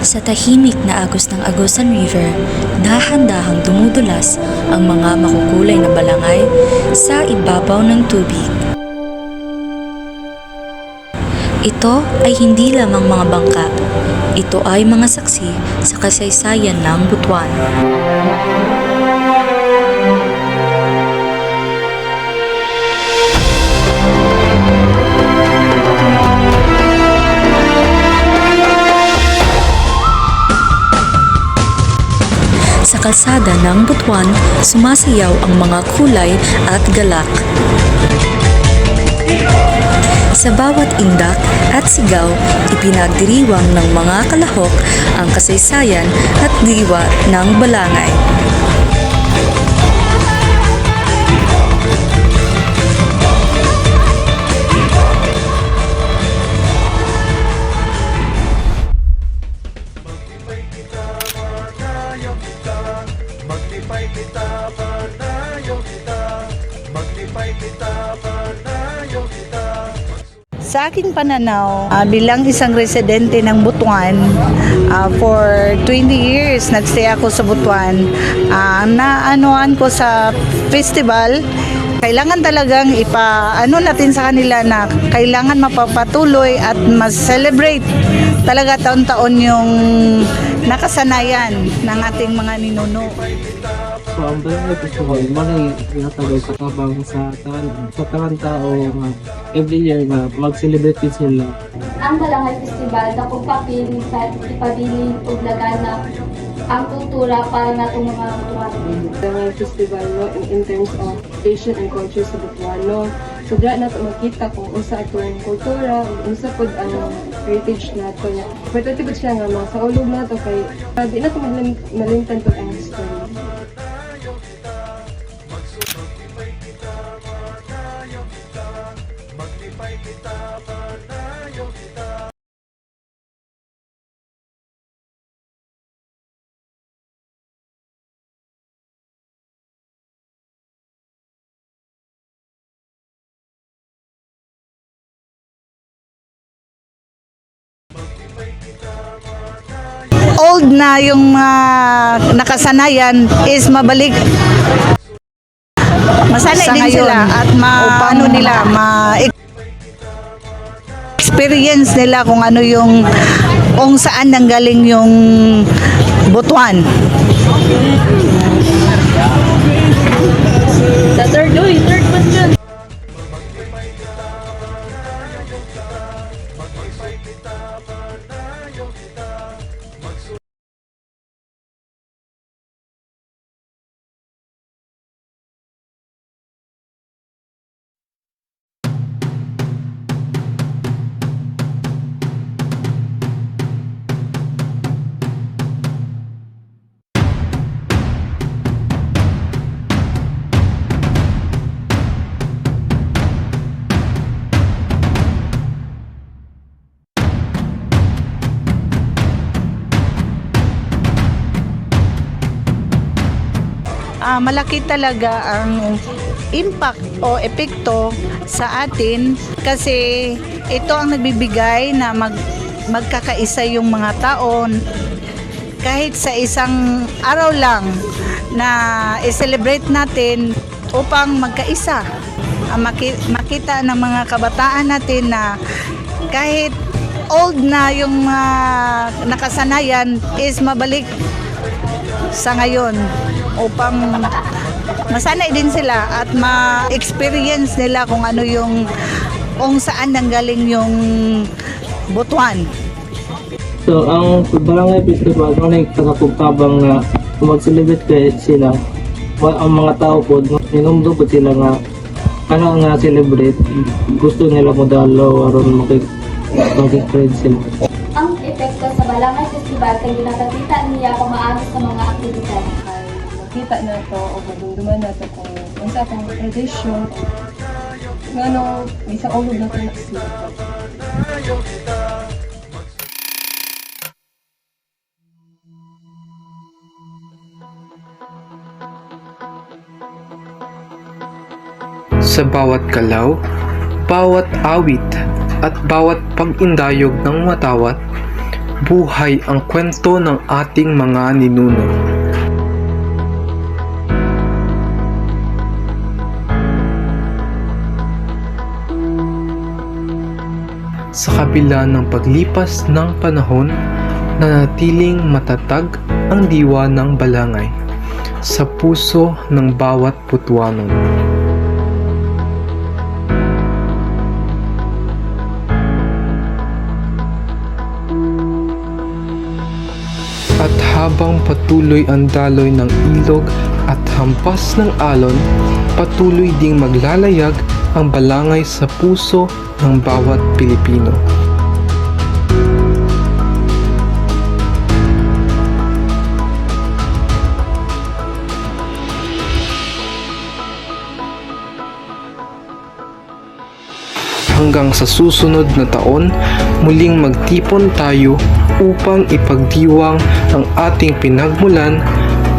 Sa tahimik na agos ng Agusan River, dahan-dahang dumudulas ang mga makukulay na balangay sa ibabaw ng tubig. Ito ay hindi lamang mga bangka. Ito ay mga saksi sa kasaysayan ng Butuan. Kalsada ng Butuan, sumasayaw ang mga kulay at galak. Sa bawat indak at sigaw, ipinagdiriwang ng mga kalahok ang kasaysayan at diwa ng balangay. Sa aking pananaw, ah, bilang isang residente ng Butuan, ah, for 20 years nagstay ako sa Butuan, uh, naanuan ko sa festival, kailangan talagang ipa ano natin sa kanila na kailangan mapapatuloy at mas celebrate talaga taon-taon yung nakasanayan ng ating mga ninuno. So, ang barangay festival, malay tinatawag katabang sa tangan, sa tangan tao nga every year nga mag-celebrate din sila. ang Balangay Festival na kung papili sa ipabiling ug lagana ang kultura para natong mga butuan. Barangay Festival no in, in terms of fashion and culture sa Butuan no. So diya na makita kung unsa atong kultura, ug unsa pud ang heritage nato nya. Pero tibod siya nga mga sa ulog nato kay uh, di na to malim, malimtan to ang history. Old na yung mga nakasanayan is mabalik Masanay din sila at ma ano nila ma experience nila kung ano yung kung saan nanggaling yung butuan. Ah, malaki talaga ang impact o epekto sa atin kasi ito ang nagbibigay na mag magkakaisa yung mga tao kahit sa isang araw lang na i-celebrate natin upang magkaisa. Ah, maki- makita ng mga kabataan natin na kahit old na yung mga nakasanayan is mabalik sa ngayon upang masanay din sila at ma-experience nila kung ano yung kung saan nanggaling yung butuan. So, ang barangay festival, malay kakapugtabang na mag-celebrate kay sila. Ang mga tao po, minumdo po sila nga ano nga celebrate, gusto nila mo dalaw aron makik maging friends sila. Ang epekto sa Balangay Festival kay ginakakita niya pamaagi sa mga aktibidad. Makita na to o madumduman na to kung unsa atong tradition nga no isa ulog na to na siya. Sa bawat galaw, bawat awit, at bawat pag-indayog ng matawat, buhay ang kwento ng ating mga ninuno. Sa kabila ng paglipas ng panahon, nanatiling matatag ang diwa ng balangay sa puso ng bawat Putwanon. At habang patuloy ang daloy ng ilog at hampas ng alon, patuloy ding maglalayag ang balangay sa puso ng bawat Pilipino. Hanggang sa susunod na taon, muling magtipon tayo upang ipagdiwang ang ating pinagmulan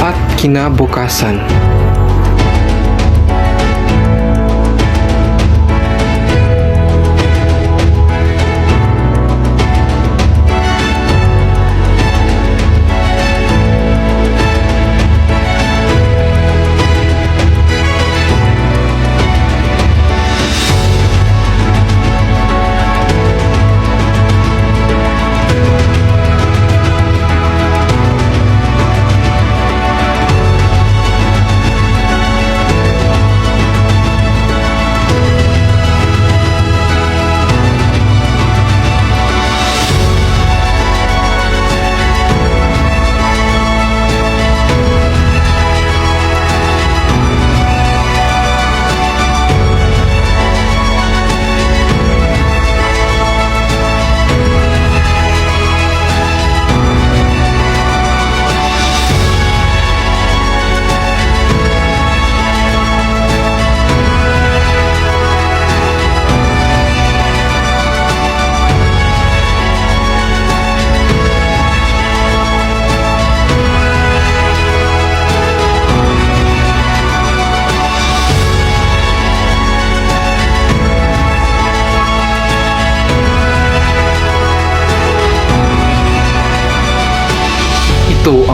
at kinabukasan.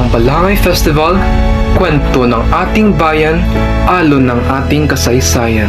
Ang Balangay Festival, kwento ng ating bayan, alon ng ating kasaysayan.